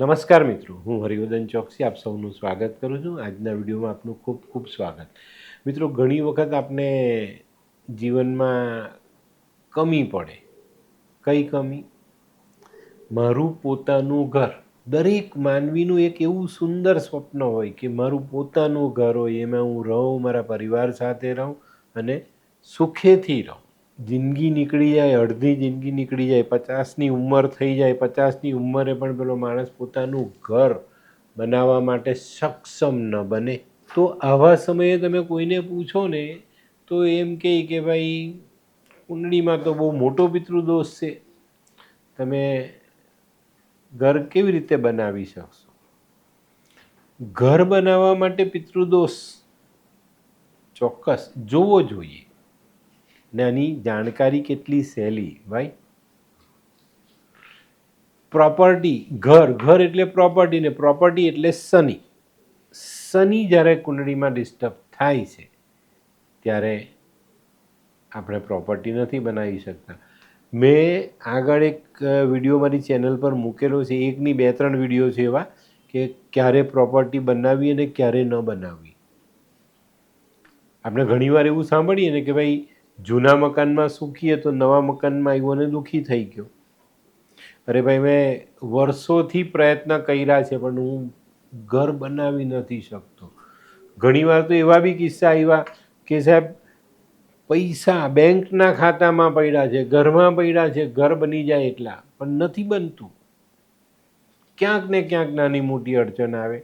નમસ્કાર મિત્રો, હું હરિવર્ધન ચોકસી, આપ સૌનું સ્વાગત કરું છું. આજના વિડીયોમાં આપનું ખૂબ ખૂબ સ્વાગત. મિત્રો, ઘણી વખત આપણે જીવનમાં કમી પડે. કઈ કમી? મારું પોતાનું ઘર. દરેક માનવીનું એક એવું સુંદર સ્વપ્ન હોય કે મારું પોતાનું ઘર હોય, એમાં હું રહું, મારા પરિવાર સાથે રહું અને સુખેથી રહું. જિંદગી નીકળી જાય, અડધી જિંદગી નીકળી જાય, પચાસની ઉંમર થઈ જાય, પચાસની ઉંમરે પણ પેલો માણસ પોતાનું ઘર બનાવવા માટે સક્ષમ ન બને. તો આવા સમયે તમે કોઈને પૂછો ને, તો એમ કહે કે ભાઈ, કુંડળીમાં તો બહુ મોટો પિતૃદોષ છે. તમે ઘર કેવી રીતે બનાવી શકશો? ઘર બનાવવા માટે પિતૃદોષ ચોક્કસ જોવો જોઈએ. ને આની જાણકારી કેટલી સહેલી ભાઈ પ્રોપર્ટી ઘર ઘર એટલે પ્રોપર્ટી ને પ્રોપર્ટી એટલે શનિ. શનિ જ્યારે કુંડળીમાં ડિસ્ટર્બ થાય છે, ત્યારે આપણે પ્રોપર્ટી નથી બનાવી શકતા. મેં આગળ એક વીડિયો મારી ચેનલ પર મૂકેલો છે એકની બે ત્રણ વીડિયો છે એવા, કે ક્યારે પ્રોપર્ટી બનાવવી અને ક્યારે ન બનાવવી આપણે ઘણીવાર એવું સાંભળીએ ને કે ભાઈ જૂના મકાનમાં સુખીએ તો નવા મકાનમાં આવ્યો અને દુઃખી થઈ ગયો. અરે ભાઈ, મેં વર્ષોથી પ્રયત્ન કર્યા છે, પણ હું ઘર બનાવી નથી શકતો. ઘણીવાર તો એવા બી કિસ્સા આવ્યા કે સાહેબ, પૈસા બેંકના ખાતામાં પડ્યા છે, ઘરમાં પડ્યા છે, ઘર બની જાય એટલા, પણ નથી બનતું. ક્યાંક ને ક્યાંક નાની મોટી અડચણ આવે.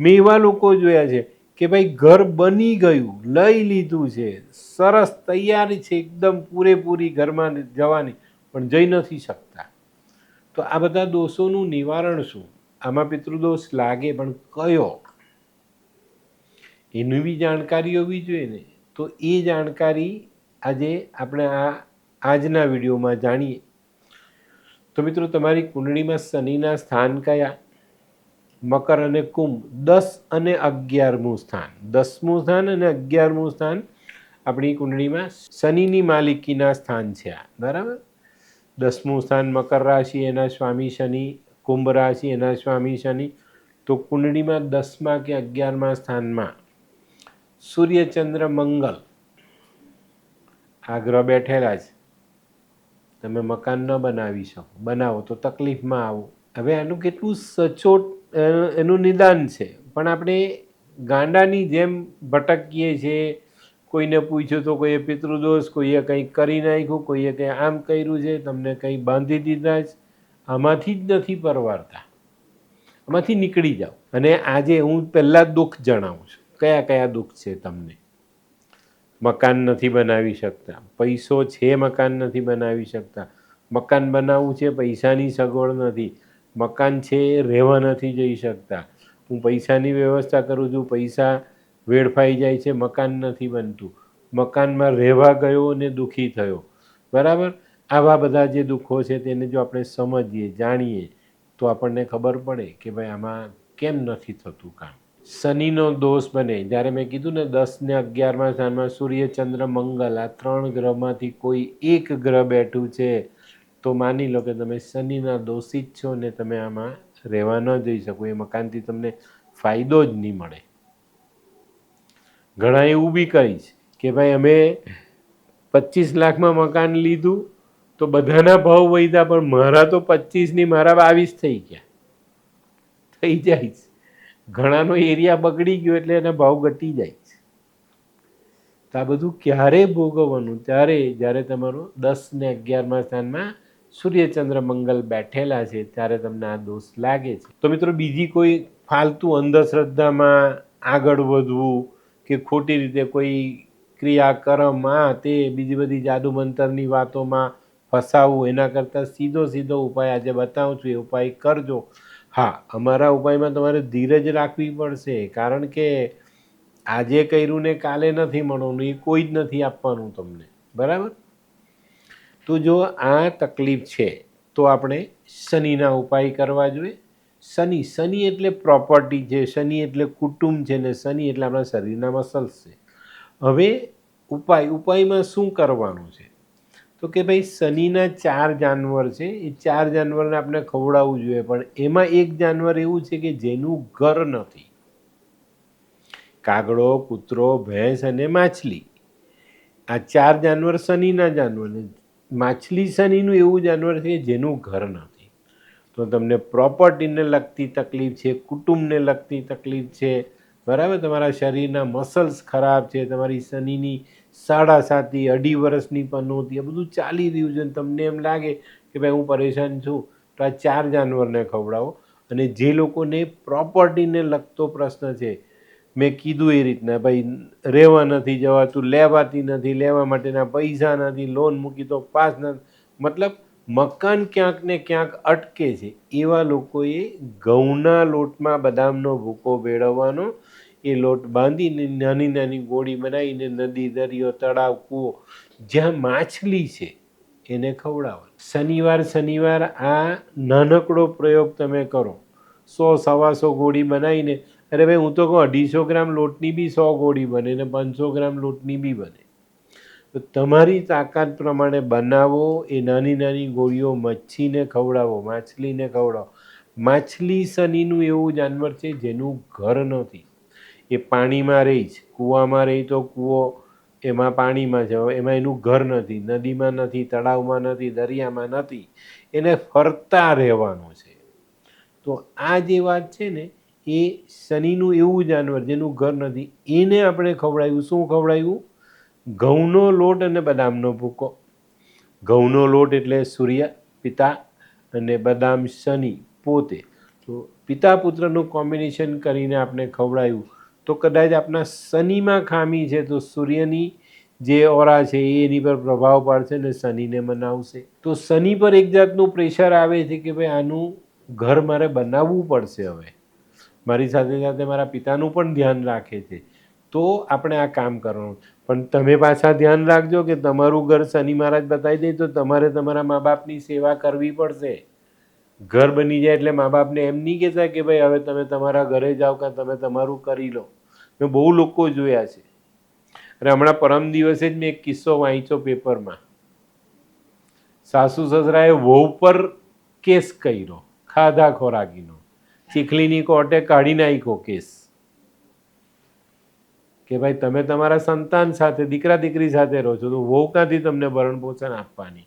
મેં એવા લોકો જોયા છે કે ભાઈ ઘર બની ગયું, લઈ લીધું છે. સરસ તૈયારી છે, એકદમ પૂરેપૂરી ઘરમાં જવાની, પણ જઈ નથી શકતા. તો આ બધા દોષોનું નિવારણ શું? આમાં પિતૃદોષ લાગે, પણ કયો? એની બી જાણકારી હોવી જોઈએ ને. તો એ જાણકારી આજે આપણે આ, આજના વિડીયોમાં જાણીએ. તો મિત્રો, તમારી કુંડળીમાં શનિના સ્થાન કયા? મકર અને કુંભ, દસ અને અગિયારમું સ્થાન. દસમું સ્થાન અને અગિયારમું સ્થાન આપણી કુંડળીમાં શનિની માલિકીના સ્થાન છે આ. બરાબર? દસમું સ્થાન મકર રાશિ, એના સ્વામી શનિ, કુંભ રાશિ, એના સ્વામી શનિ. તો કુંડળીમાં દસમા કે અગિયારમા સ્થાનમાં સૂર્યચંદ્ર મંગલ. આ ગ્રહ બેઠેલા છે તમે મકાન ન બનાવી શકો. બનાવો તો તકલીફમાં આવો. હવે આનું કેટલું સચોટ એનું નિદાન છે. પણ આપણે ગાંડાની જેમ ભટકીએ છીએ, કોઈને પૂછ્યું તો કોઈએ પિતૃદોષ, કોઈએ કંઈ કરી નાખ્યું, કોઈએ કંઈ આમ કર્યું છે, તમને કંઈ બાંધી દીધા જ આમાંથી જ નથી પરવારતા. આમાંથી નીકળી જાઓ. અને આજે હું પહેલાં દુઃખ જણાવું છું. કયા કયા દુઃખ છે તમને? મકાન નથી બનાવી શકતા. પૈસો છે મકાન નથી બનાવી શકતા. મકાન બનાવવું છે, પૈસાની સગવડ નથી. મકાન છે રહેવા નથી જઈ શકતા. હું પૈસાની વ્યવસ્થા કરું છું, પૈસા વેડફાઈ જાય છે, મકાન નથી બનતું. મકાનમાં રહેવા ગયો અને દુઃખી થયો. બરાબર? આવા બધા જે દુઃખો છે તેને જો આપણે સમજીએ, જાણીએ, તો આપણને ખબર પડે કે ભાઈ આમાં કેમ નથી થતું કામ. શનિનો દોષ બને. જ્યારે મેં કીધું ને દસ ને અગિયારમાં સ્થાનમાં સૂર્ય, ચંદ્ર, મંગલ, આ ત્રણ ગ્રહમાંથી કોઈ એક ગ્રહ બેઠું છે તો માની લો કે તમે શનિના દોષિત છો ને તમે આમાં રહેવા ન જઈ શકો એ મકાનથી તમને ફાયદો જ નહીં મળે. ઘણા એવું બી કહીશ કે ભાઈ અમે પચીસ લાખમાં મકાન લીધું તો બધાના ભાવ વધ્યા, પણ મારા તો પચીસની મારા બાવીસ થઈ ગયા. થઈ જાય ઘણાનો એરિયા બગડી ગયો એટલે એના ભાવ ઘટી જાય તો આ બધું ક્યારે ભોગવવાનું? ત્યારે જ્યારે તમારું દસ ને અગિયારમાં સ્થાનમાં સૂર્યચંદ્ર મંગલ બેઠેલા છે, ત્યારે તમને આ દોષ લાગે છે. તો મિત્રો, બીજી કોઈ ફાલતુ અંધશ્રદ્ધામાં આગળ વધવું કે ખોટી રીતે કોઈ ક્રિયાકર્મ, આ તે, બીજી બધી જાદુ મંતરની વાતોમાં ફસાવવું એના કરતાં સીધો સીધો ઉપાય આજે બતાવું છું, એ ઉપાય કરજો. હા, અમારા ઉપાયમાં તમારે ધીરજ રાખવી પડશે, કારણ કે આજે કર્યું ને કાલે નથી મળવાનું, એ કોઈ જ નથી આપવાનું તમને. બરાબર? તો જો આ તકલીફ છે, તો આપણે શનિના ઉપાય કરવા જોઈએ. શનિ શનિ એટલે પ્રોપર્ટી છે, શનિ એટલે કુટુંબ છે ને શનિ એટલે આપણા શરીરના મસલ્સ છે. હવે ઉપાય, ઉપાયમાં શું કરવાનું છે? તો કે ભાઈ શનિના ચાર જાનવર છે, એ ચાર જાનવરને આપણે ખવડાવવું જોઈએ, પણ એમાં એક જાનવર એવું છે કે જેનું ઘર નથી. કાગડો, કૂતરો, ભેંસ અને માછલી. આ ચાર જાનવર શનિના જાનવર માછલી શનિનું એવું જાનવર છે જેનું ઘર નથી. તો તમને પ્રોપર્ટીને લગતી તકલીફ છે, કુટુંબને લગતી તકલીફ છે, બરાબર? તમારા શરીરના મસલ્સ ખરાબ છે, તમારી શનિની સાડા સાતી, અઢી વર્ષની પનોતી આ બધું ચાલી રહ્યું છે તમને એમ લાગે કે ભાઈ હું પરેશાન છું, તો આ ચાર જાનવરને ખવડાવો. અને જે લોકોને પ્રોપર્ટીને લગતો પ્રશ્ન છે મેં કીધું એ રીતના, ભાઈ, રહેવા નથી જવાતું, લેવાતી નથી, લેવા માટેના પૈસા નથી લોન મૂકી તો પાસ નથી મતલબ મકાન ક્યાંક ને ક્યાંક અટકે છે. એવા લોકોએ ઘઉંના લોટમાં બદામનો ભૂકો ભેળવવાનો, એ લોટ બાંધીને નાની નાની ગોળી બનાવીને નદી, દરિયો, તળાવ, કૂવો, જ્યાં માછલી છે, એને ખવડાવવાનું. શનિવાર શનિવાર આ નાનકડો પ્રયોગ તમે કરો. સો સવાસો ગોળી બનાવીને અરે ભાઈ, હું તો કહું, અઢીસો ગ્રામ લોટની બી સો ગોળી બને ને પાંચસો ગ્રામ લોટની બી બને. તો તમારી તાકાત પ્રમાણે બનાવો, એ નાની નાની ગોળીઓ મચ્છીને ખવડાવો, માછલીને ખવડાવો. માછલી શનિનું એવું જાનવર છે જેનું ઘર નથી. એ પાણીમાં રહી છે. કૂવામાં રહી તો કૂવો એમાં પાણીમાં છે. એમાં એનું ઘર નથી. નદીમાં નથી, તળાવમાં નથી, દરિયામાં નથી. એને ફરતા રહેવાનું છે. તો આ જે વાત છે ને એ શનિનું એવું જાનવર, જેનું ઘર નથી, એને આપણે ખવડાવ્યું. શું ખવડાવ્યું? ઘઉંનો લોટ અને બદામનો ભૂકો. ઘઉંનો લોટ એટલે સૂર્ય, પિતા અને બદામ શનિ, પોતે. તો પિતા પુત્રનું કોમ્બિનેશન કરીને આપણે ખવડાવ્યું. તો કદાચ આપણા શનિમાં ખામી છે, તો સૂર્યની જે ઓરા છે, એ એની પર પ્રભાવ પાડશે અને શનિને મનાવશે. તો શનિ પર એક જાતનું પ્રેશર આવે છે કે ભાઈ, આનું ઘર મારે બનાવવું પડશે હવે. મારી સાથે સાથે મારા પિતાનું પણ ધ્યાન રાખે છે. તો આપણે આ કામ કરવાનું. પણ તમે પાછા ધ્યાન રાખજો કે તમારું ઘર શનિ મહારાજ બતાવી દે તો તમારે તમારા મા બાપની સેવા કરવી પડશે. ઘર બની જાય એટલે મા બાપને એમ નહીં કહેતા કે ભાઈ હવે તમે તમારા ઘરે જાઓ કે તમે તમારું કરી લો. મેં બહુ લોકો જોયા છે. અને હમણાં પરમ દિવસે જ મેં એક કિસ્સો વાંચ્યો પેપરમાં. સાસુ સસરાએ વહુ પર કેસ કર્યો, ખાધા ખોરાકીનો. ચીખલીની કોર્ટે કાઢી નાખ્યો કેસ. કે ભાઈ, તમે તમારા સંતાન સાથે, દીકરા દીકરી સાથે રહો છો, તો વહુ ક્યાંથી તમને ભરણ પોષણ આપવાની.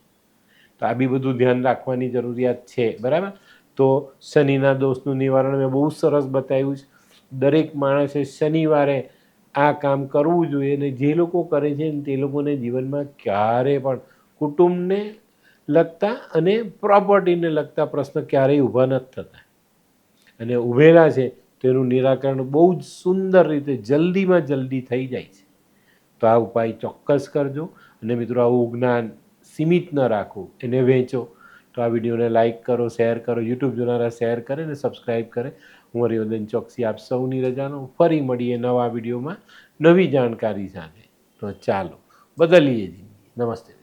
તો આ બી બધું ધ્યાન રાખવાની જરૂરિયાત છે, બરાબર? તો શનિના દોષનું નિવારણ મેં બહુ સરસ બતાવ્યું છે. દરેક માણસે શનિવારે આ કામ કરવું જોઈએ અને જે લોકો કરે છે તે લોકોને જીવનમાં ક્યારે પણ કુટુંબને લગતા અને પ્રોપર્ટીને લગતા પ્રશ્ન ક્યારેય ઊભા નથી થતા. અને ઉભેલા છે તેનું નિરાકરણ બહુ જ સુંદર રીતે જલ્દીમાં જલ્દી થઈ જાય છે. તો આ ઉપાય ચોક્કસ કરજો અને મિત્રો, આવું જ્ઞાન સીમિત ન રાખવું એને વેચો. તો આ વિડીયોને લાઇક કરો, શેર કરો, યુટ્યુબ જોનારા શેર કરે અને સબસ્ક્રાઈબ કરે. હું હરિવર્ધન ચોકસી, આપ સૌની રજાનો ફરી મળીએ નવા વિડીયોમાં નવી જાણકારી સાથે. તો ચાલો, બદલીએ જી નમસ્તે.